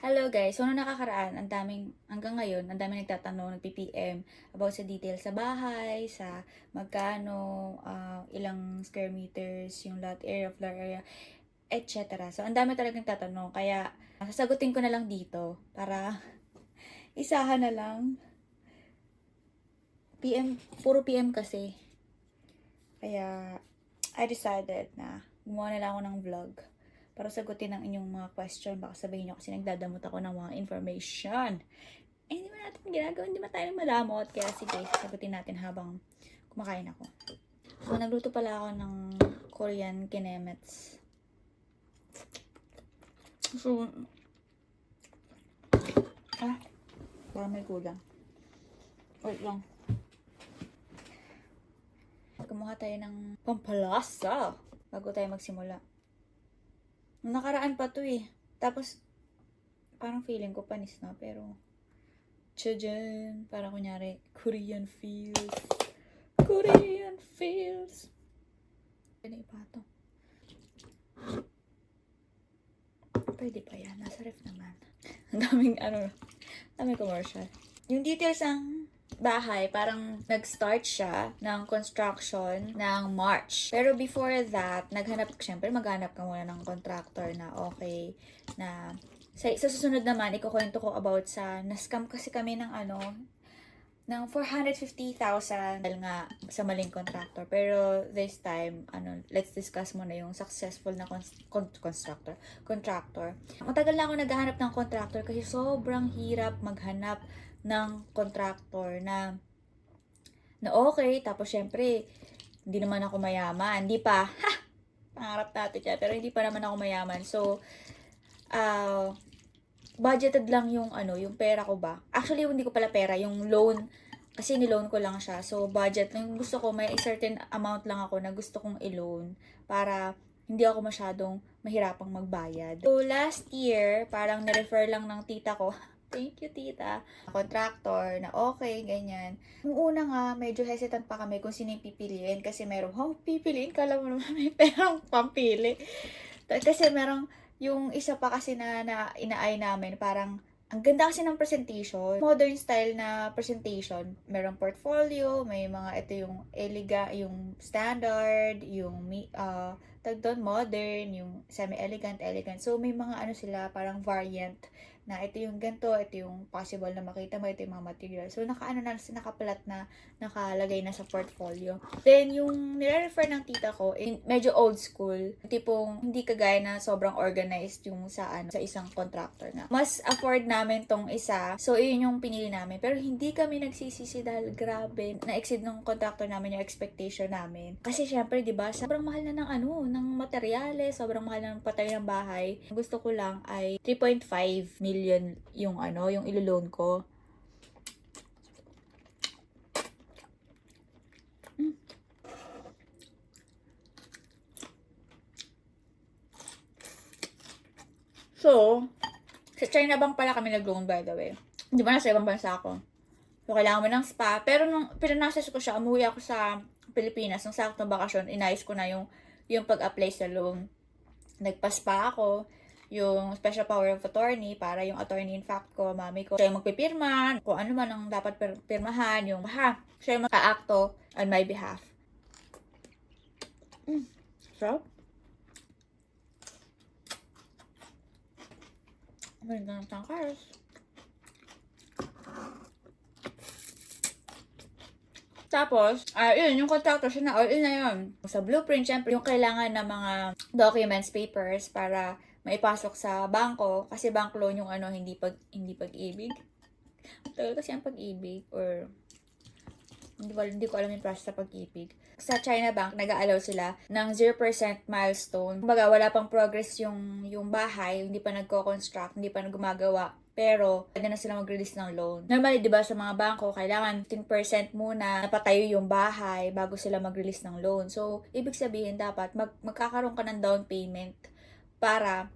Hello guys, so nung nakakaraan, ang daming, hanggang ngayon, ang daming nagtatanong, nagpi-PM about sa details sa bahay, sa magkano, ah, ilang square meters, yung lot area, floor area, etc. So, ang dami talagang tatanong, kaya sasagutin ko na lang dito para isahan na lang. PM, puro PM kasi. Kaya, I decided na gumawa na lang ako ng vlog para sagutin ang inyong mga question. Baka sabihin nyo kasi nagdadamot ako ng mga information. Eh, hindi man natin ginagawa, hindi man tayo madamot. Kaya sige, sagutin natin habang kumakain ako. So, nagluto pala ako ng Korean kinemets. So, ah, parang may kulang. Wait lang. Kumuha tayo ng pampalasa bago tayo magsimula. Nakaraan pa to eh. Tapos, parang feeling ko panis na, pero, tsadyan, parang kunyari, Korean feels. Korean feels. Pwede ipato. Pwede pa yan. Nasa ref naman. Ang daming, ano, daming commercial. Yung details ng bahay, parang nag-start siya ng construction ng March. Pero before that, naghanap, syempre maghanap ka muna ng contractor na okay, na sa, sa susunod naman, ikukwento ko about sa, na-scam kasi kami ng ano, ng 450,000 dahil nga sa maling contractor. Pero this time, ano, let's discuss muna yung successful na cons- con- constructor, contractor. Matagal na ako naghahanap ng contractor kasi sobrang hirap maghanap ng contractor na na okay. Tapos, syempre, hindi naman ako mayaman. Hindi pa. Ha! Pangarap natin siya. Pero hindi pa naman ako mayaman. So, ah budgeted lang yung ano, yung pera ko ba. Actually, hindi ko pala pera, yung loan. Kasi niloan ko lang siya. So, budget. Yung gusto ko, may certain amount lang ako na gusto kong i-loan para hindi ako masyadong mahirapang magbayad. So, last year, parang na-refer lang ng tita ko. Thank you, tita. Contractor na okay, ganyan. Nung una nga, medyo hesitant pa kami kung sino yung pipiliin kasi merong, oh, pipiliin ka lang naman may perang pampili. Kasi merong, yung isa pa kasi na, na inaay namin, parang, ang ganda kasi ng presentation. Modern style na presentation. Merong portfolio, may mga, ito yung eliga, yung standard, yung, uh, tag doon, modern, yung semi-elegant, elegant. So, may mga ano sila, parang variant na ito yung ganito, ito yung possible na makita mo, ito yung mga material. So, nakaano na, nakapalat na, nakalagay na sa portfolio. Then, yung nire-refer ng tita ko, in, medyo old school. Tipong, hindi kagaya na sobrang organized yung sa, ano, sa isang contractor na. Mas afford namin tong isa. So, yun yung pinili namin. Pero, hindi kami nagsisisi dahil grabe, na-exceed ng contractor namin yung expectation namin. Kasi, syempre, di ba, sobrang mahal na ng ano, ng materyales, sobrang mahal na ng patay ng bahay. Gusto ko lang ay 3.5 million yung ano, yung ilo-loan ko. So, sa China Bank pala kami nag-loan by the way. Di ba nasa ibang bansa ako? So, kailangan mo ng spa. Pero nung pinanasis ko siya, umuwi ako sa Pilipinas. Nung sakto bakasyon, inayos ko na yung, yung pag-apply sa loan. Nagpa-spa ako yung special power of attorney para yung attorney in fact ko, mami ko, siya yung magpipirma, kung ano man ang dapat pir- pirmahan, yung ha, siya yung maka-acto on my behalf. Mm, sarap. Ang ganda ng tangkars. Tapos, ah yun, yung contractor, siya na all in na yun. Sa blueprint, syempre, yung kailangan ng mga documents, papers, para maipasok sa bangko kasi bank loan yung ano hindi pag hindi pag-ibig. Tagal kasi ang pag-ibig or hindi ko, hindi ko alam yung process sa pag-ibig. Sa China Bank, nag-allow sila ng 0% milestone. Kumbaga, wala pang progress yung, yung bahay, hindi pa nagko-construct, hindi pa gumagawa. Pero, pwede na sila mag-release ng loan. Normally, di ba, sa mga bangko, kailangan 10% muna napatayo yung bahay bago sila mag-release ng loan. So, ibig sabihin, dapat mag magkakaroon ka ng down payment para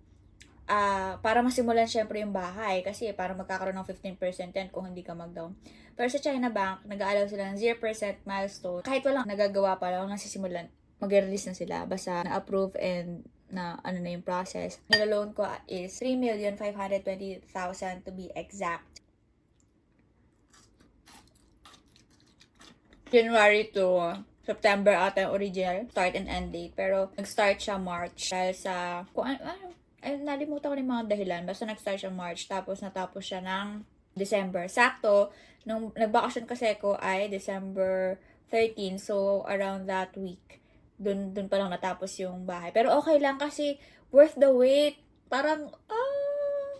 ah para masimulan syempre yung bahay kasi para magkakaroon ng 15% yan kung hindi ka mag-down. Pero sa China Bank, nag-aalaw sila ng 0% milestone. Kahit walang nagagawa pa lang, nasisimulan, mag-release na sila. Basta na-approve and na ano na yung process. Nilaloan ko is 3,520,000 to be exact. January to September ata yung original start and end date. Pero nag-start siya March dahil sa, kung ano, ano ay, nalimutan ko yung mga dahilan. Basta nag-start siya March tapos natapos siya ng December. Sakto, nung nagbakasyon kasi ko ay December 13. So, around that week, dun, dun pa lang natapos yung bahay. Pero okay lang kasi worth the wait. Parang, ah,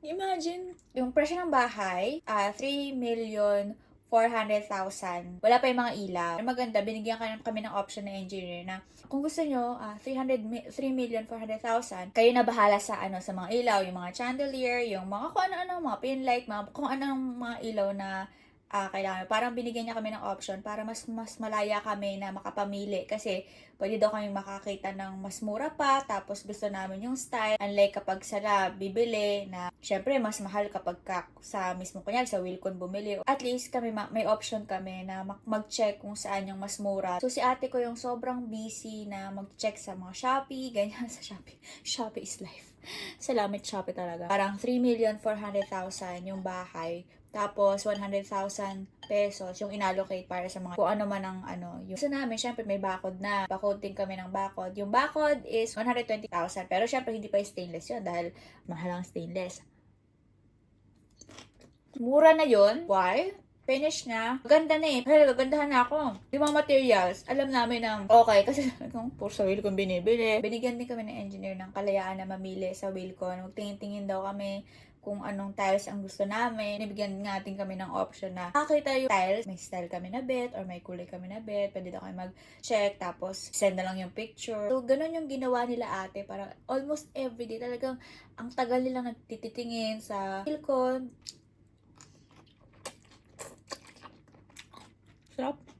imagine. Yung presyo ng bahay, ah 3 million 400,000. Wala pa yung mga ilaw. Maganda, binigyan ka kami ng option na engineer na kung gusto nyo, ah 300, mi- 3 million 400,000, kayo na bahala sa ano sa mga ilaw, yung mga chandelier, yung mga kung ano-ano, mga pin light, mga, kung anong mga ilaw na ah kailangan. Parang binigyan niya kami ng option para mas mas malaya kami na makapamili kasi pwede daw kami makakita ng mas mura pa tapos gusto namin yung style unlike kapag sala bibili na syempre mas mahal kapag ka, sa mismo kunyari sa Wilcon bumili at least kami ma- may option kami na mag- mag-check kung saan yung mas mura so si ate ko yung sobrang busy na mag-check sa mga Shopee ganyan sa Shopee Shopee is life Salamat Shopee talaga. Parang 3,400,000 yung bahay. Tapos, 100,000 pesos yung inallocate para sa mga kung ano man ang ano. Yung sa namin, syempre may bakod na. Bakod din kami ng bakod. Yung bakod is 120,000. Pero syempre, hindi pa stainless yun dahil mahal ang stainless. Mura na yun. Why? Finish na. Ganda na eh. Kaya gagandahan na ako. Yung mga materials, alam namin ng okay. Kasi kung puro sa Wilcon binibili. Binigyan din kami ng engineer ng kalayaan na mamili sa Wilcon. Magtingin-tingin daw kami kung anong tiles ang gusto namin. Nibigyan nga din kami ng option na makakita yung tiles. May style kami na bet or may kulay kami na bet. Pwede daw kayo mag-check tapos send na lang yung picture. So, ganun yung ginawa nila ate. Para almost everyday talagang ang tagal nilang nagtititingin sa Wilcon. Sarap.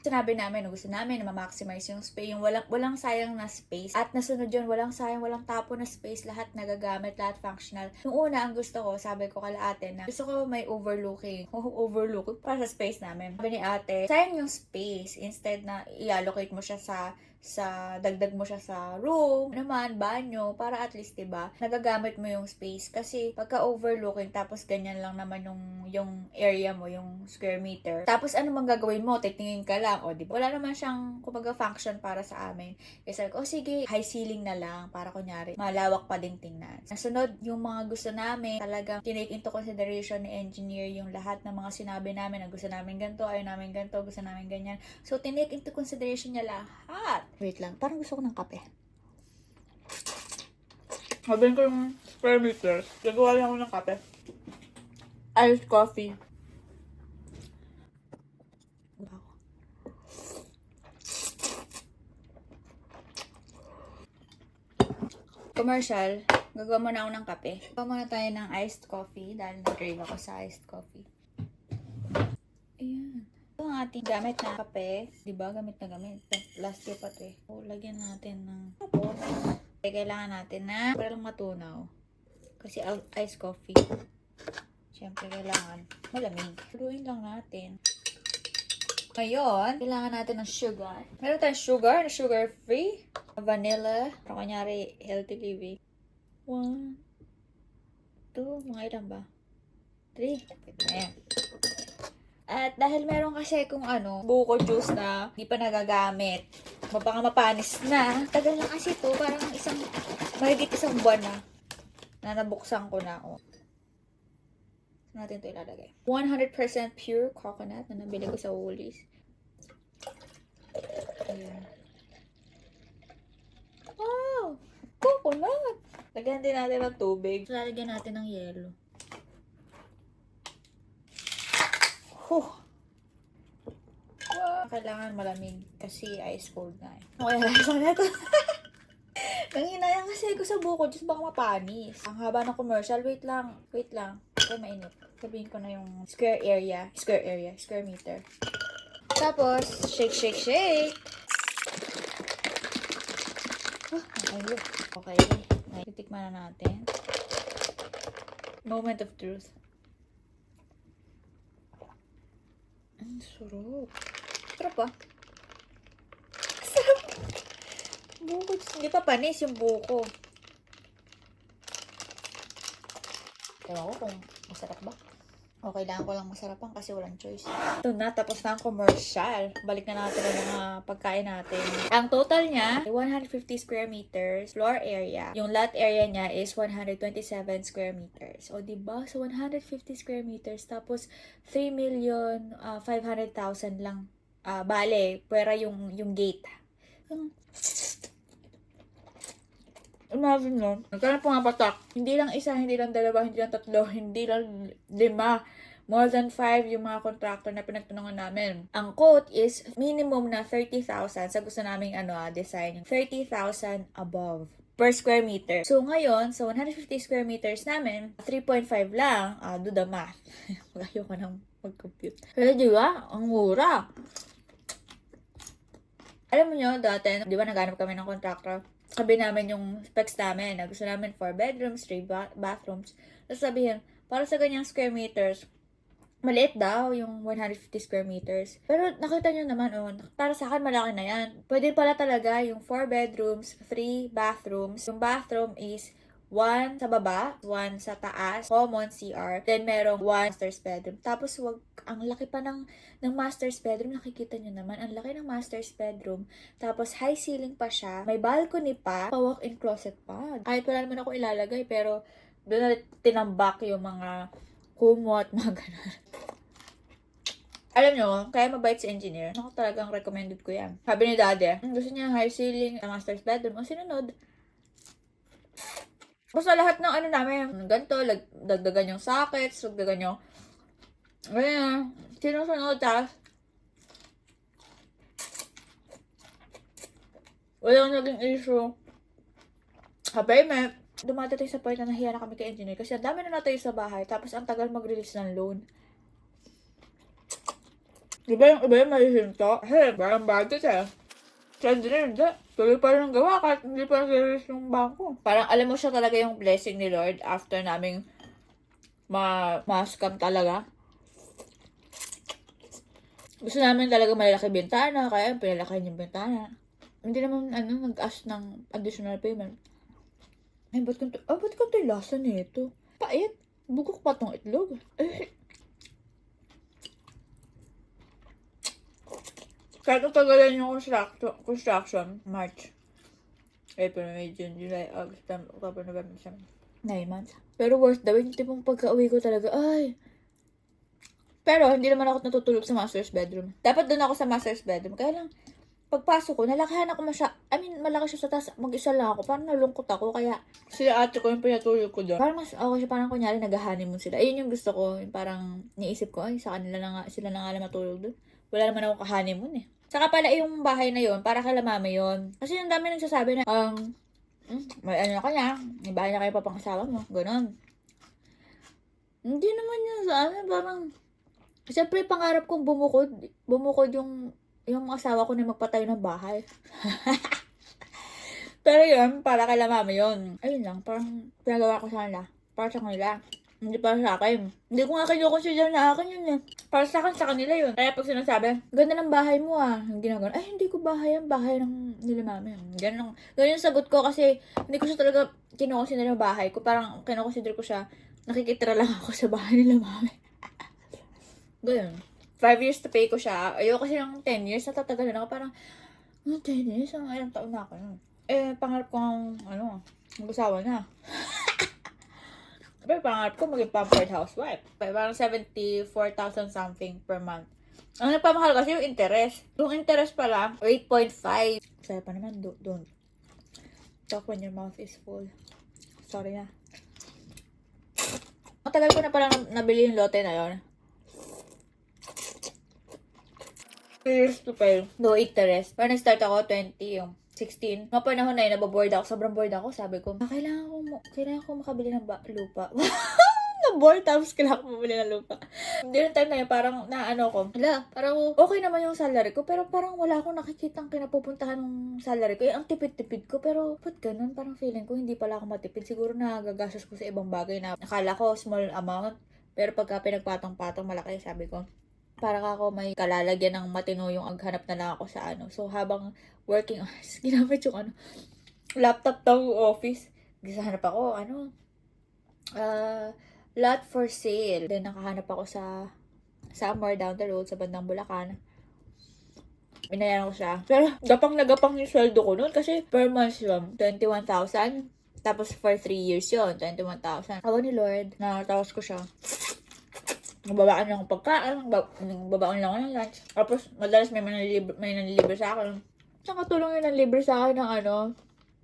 Sinabi namin, gusto namin na ma-maximize yung space, yung walang, walang sayang na space. At nasunod yun, walang sayang, walang tapo na space, lahat nagagamit, lahat functional. Yung una, ang gusto ko, sabi ko kala ate na, gusto ko may overlooking, overlook para sa space namin. Sabi ni ate, sayang yung space, instead na i-allocate mo siya sa sa dagdag mo siya sa room, naman, banyo, para at least, 'di ba nagagamit mo yung space. Kasi, pagka overlooking, tapos ganyan lang naman yung, yung area mo, yung square meter. Tapos, ano mang gagawin mo? Titingin ka lang, o, di ba? Wala naman siyang, kumbaga, function para sa amin. Kaya sabi oh, sige, high ceiling na lang, para kunyari, malawak pa din tingnan. Nasunod, yung mga gusto namin, talagang tinake into consideration ni engineer yung lahat ng mga sinabi namin, na gusto namin ganito, ayaw namin ganito, gusto namin ganyan. So, tinake into consideration niya lahat. Wait lang, parang gusto ko ng kape. Sabihin ko yung square meter. Gagawa lang ako ng kape. Iced coffee. Commercial. Gagawa muna ako ng kape. Gagawa muna tayo ng iced coffee dahil nag-crave ako sa iced coffee. Ayan. Ito ang ating gamit na kape. Di ba? Gamit na gamit. Last year pa ito eh. Lagyan natin ng tapos. Okay, kailangan natin na para matunaw. Kasi iced coffee. Siyempre, kailangan malamig. Haluin lang natin. Ngayon, kailangan natin ng sugar. Meron tayong sugar na sugar-free. Vanilla. Para kunyari, healthy living. One. Two. Mga ilan ba? Three. Pwede na yan. At dahil meron kasi kung ano, buko juice na hindi pa nagagamit. Baka mapanis na. Tagal na kasi to. Parang isang, mahigit isang buwan na. Na nabuksan ko na. Oh. Natin ito ilalagay? 100% pure coconut na nabili ko sa Woolies. Ayan. Wow! Coconut! Lagyan din natin ng tubig. Lalagyan natin ng yelo. Huh! Wow! Kailangan malamig kasi ice cold na eh. Okay, lasa na ito. Nanginayang kasi ako sa buko, just baka mapanis. Ang haba ng commercial, wait lang, wait lang. Okay, mainit. Sabihin ko na yung square area, square area, square meter. Tapos, shake, shake, shake. Ah, ayun. Okay. Titikman na natin. Moment of truth. Ang sarap. Sarap ah. Sarap. Buko. Hindi pa panis yung buko. Ewan ko kung masarap ba. O, kailangan ko lang masarapan kasi walang choice. Ito na, tapos na ang commercial. Balik na natin ang mga pagkain natin. Ang total niya, ay 150 square meters floor area. Yung lot area niya is 127 square meters. O, di ba? So, 150 square meters. Tapos, 3 million ah, 500,000 lang. Ah, bale, pwera yung, yung gate. Yung- Imagine mo, nagkaroon pumapatak. Hindi lang isa, hindi lang dalawa, hindi lang tatlo, hindi lang lima. More than five yung mga contractor na pinagtanungan namin. Ang quote is minimum na 30,000 sa gusto naming ano, ah, design. 30,000 above per square meter. So ngayon, sa 150 square meters namin, 3.5 lang. Ah, do the math. Ayaw ka nang mag-compute. Pero di ba? Ang mura. Alam mo nyo, dati, di ba naghanap kami ng contractor? Sabi namin yung specs namin, na gusto namin 4 bedrooms, 3 ba- bathrooms. Tapos sabihin, para sa ganyang square meters, maliit daw yung 150 square meters. Pero nakita nyo naman, oh, para sa akin malaki na yan. Pwede pala talaga yung 4 bedrooms, 3 bathrooms. Yung bathroom is one sa baba, one sa taas, common CR, then merong one master's bedroom. Tapos wag ang laki pa ng ng master's bedroom, nakikita nyo naman, ang laki ng master's bedroom. Tapos high ceiling pa siya, may balcony pa, pa walk-in closet pa. Kahit wala naman ako ilalagay, pero doon na tinambak yung mga kumot, mga ganun. Alam nyo, kaya mabait si engineer. Ako talagang recommended ko yan. Sabi ni daddy, "Hmm, gusto niya high ceiling, master's bedroom. O sinunod, Basta lahat ng ano namin, ganito, lag, dagdagan yung sockets, dagdagan yung, ganyan, sinusunod, tapos, walang naging issue. Sa payment, dumadating sa point na nahiya na kami kay engineer kasi ang dami na natayo sa bahay, tapos ang tagal mag-release ng loan. Di ba yung iba yung mahihinto? Kasi, parang budget eh. Engineer, hindi. Tuloy pa rin gawa kahit hindi pa release yung bangko. Parang alam mo siya talaga yung blessing ni Lord after naming ma ma-scam talaga. Gusto namin talaga malalaki bintana, kaya pinalaki yung bintana. Hindi naman, ano, nag-ask ng additional payment. Ay, ba't ganito? Ah, ba't ganito yung lasa nito? Pait. Bugok pa tong itlog. Eh, Kahit natagalan yung construction, March, April, May, June, July, August, September, October, November, December. Months. Pero worth the wait. Yung tipong pagka-uwi ko talaga, ay. Pero hindi naman ako natutulog sa master's bedroom. Dapat doon ako sa master's bedroom. Kaya lang, pagpasok ko, nalakihan ako masya. I mean, malaki siya sa taas. Mag-isa lang ako. Parang nalungkot ako. Kaya, sila ate ko yung pinatulog ko doon. Parang mas okay siya. Parang kunyari, nag-honeymoon sila. Ayun yung gusto ko. Parang, niisip ko, ay, sa kanila na nga, sila na nga lang matulog doon. Wala naman ako ka-honeymoon eh. Saka pala yung bahay na yon para kala mama yon. Kasi yung dami nagsasabi na, um, mm, may ano ka na, may bahay na kayo pa pang mo. Ganon. Hindi naman yun sa amin, parang, siyempre pangarap kong bumukod, bumukod yung, yung asawa ko na magpatayo ng bahay. Pero yun, para kay mama yun. Ayun lang, parang pinagawa ko sa kanila. Para sa kanila. Hindi para sa akin. Hindi ko nga kinukonsider na akin yun eh. Para sa akin, sa kanila yun. Kaya pag sinasabi, ganda ng bahay mo ah. Yung ginagawa, ay hindi ko bahay yan. Bahay ng nila mami. Ganun, ganun yung sagot ko kasi hindi ko siya talaga kinukonsider yung bahay ko. Parang kinukonsider ko siya, nakikitira lang ako sa bahay nila mami. ganun. Five years to pay ko siya. Ayoko kasi ng 10 years, natatagalan ako. Parang, oh, 10 years? Ang ilang taon na ako yun. Eh, pangarap ko ang, ano, mag-asawa na. Pero pangarap ko maging pampered housewife. Parang 74,000 something per month. Ang nagpamahal kasi yung interest. Yung interest pala, 8.5. Saya pa naman, do- don't. Talk when your mouth is full. Sorry na. Matagal ko na parang nabili yung lote na yon. years to pay. No interest. Parang nag-start ako, 20 yung 16. Mga panahon na yun, nababoard ako. Sobrang bored ako. Sabi ko, ah, kailangan ko, kailangan ko makabili ng ba- lupa. na-bored tapos kailangan ko bumili ng lupa. Yung time na yun, parang naano ko. Hala, parang okay naman yung salary ko, pero parang wala akong nakikitang kinapupuntahan ng salary ko. Eh, ang tipid-tipid ko, pero ba't ganun? Parang feeling ko, hindi pala ako matipid. Siguro nagagastos ko sa ibang bagay na nakala ko small amount. Pero pagka pinagpatong-patong malaki, sabi ko, parang ako may kalalagyan ng matino yung aghanap na lang ako sa ano. So, habang working hours, ginamit yung ano, laptop ng office. Gisahanap ako, ano, uh, lot for sale. Then, nakahanap ako sa somewhere down the road sa bandang Bulacan. Binayaran ko siya. Pero, gapang na gapang yung sweldo ko noon kasi per month yun, 21,000. Tapos, for 3 years yun, 21,000. Awa ni Lord, nakatawas ko siya. Nagbabaan lang ako pagkain, nagbab- nagbabaan lang ng lunch. Tapos, madalas may manlilibre, may nanlilibre sa akin. Saka tulong yung nanlibre sa akin ng ano,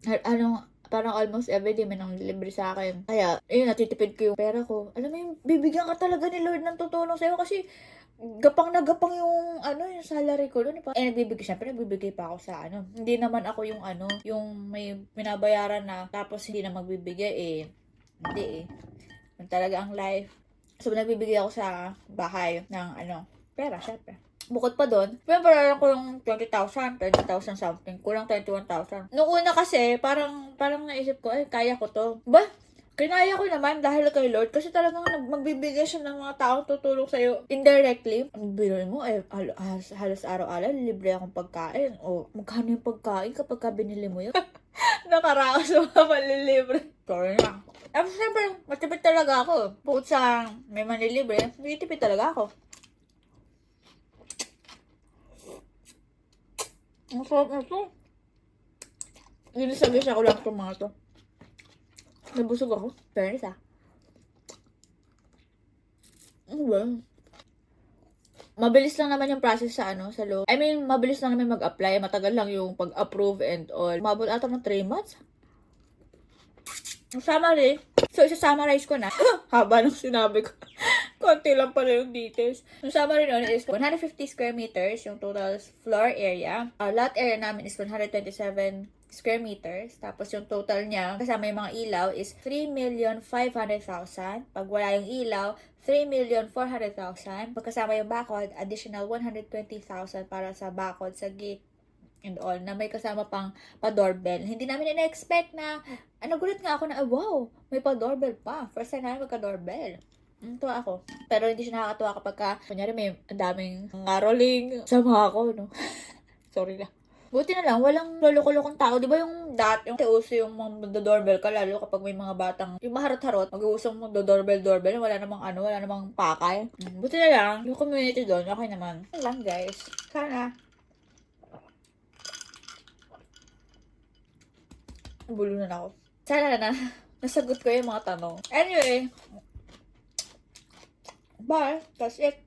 ha- ano, parang almost everyday may nanlilibre sa akin. Kaya, yun, natitipid ko yung pera ko. Alam mo yung bibigyan ka talaga ni Lord ng tutulong sa'yo kasi gapang na gapang yung ano yung salary ko doon. Eh, nagbibigay, syempre nagbibigay pa ako sa ano. Hindi naman ako yung ano, yung may binabayaran na tapos hindi na magbibigay eh. Hindi eh. Yun talaga ang life. So, nagbibigay ako sa bahay ng ano, pera, syempre. Bukod pa doon, pinabayaran ko yung 20,000, 20,000 something, kulang 21,000. Noong una kasi, parang, parang naisip ko, ay, kaya ko to. Ba? Kinaya ko naman dahil kay Lord kasi talagang magbibigay siya ng mga taong tutulong sa'yo indirectly. Ang biro mo, eh, hal- halos, halos araw-araw, libre akong pagkain. O, magkano yung pagkain kapag ka binili mo yun? Nakaraos mga malilibre. Sorry na. Tapos syempre, matipid talaga ako. Bukod sa may manlilibre, nagtitipid talaga ako. Ang sarap na to. Ginisagisa ko lang itong mga to. Nabusog ako. Fairness ah. Ano ba? Mabilis lang naman yung process sa ano, sa law. I mean, mabilis lang naman mag-apply. Matagal lang yung pag-approve and all. Mabot ata ng 3 months. Summary. So, isa-summarize ko na. Haba nung sinabi ko. Konti lang pala yung details. Yung summary nun is 150 square meters, yung total floor area. Uh, lot area namin is 127 square meters. Tapos yung total niya, kasama yung mga ilaw, is 3,500,000. Pag wala yung ilaw, 3,400,000. Pagkasama yung bakod, additional 120,000 para sa bakod sa gate and all na may kasama pang pa-doorbell. Hindi namin ina-expect na, ah, nagulat nga ako na, ah, wow, may pa-doorbell pa. First time namin magka-doorbell. Mm, tuwa ako. Pero hindi siya nakakatuwa kapag ka, kunyari may daming ngaroling. Sama ako, no? Sorry na. Buti na lang, walang lolo-kolokong tao. Di ba yung dati, yung uso yung mga doorbell ka, lalo kapag may mga batang, yung maharot-harot, mag-uusong mo doorbell doorbell wala namang ano, wala namang pakay. Buti na lang, yung community doon, okay naman. Lang guys. Sana, bulunan ako. Sana na, nasagot ko yung mga tanong. Anyway, bye. That's it.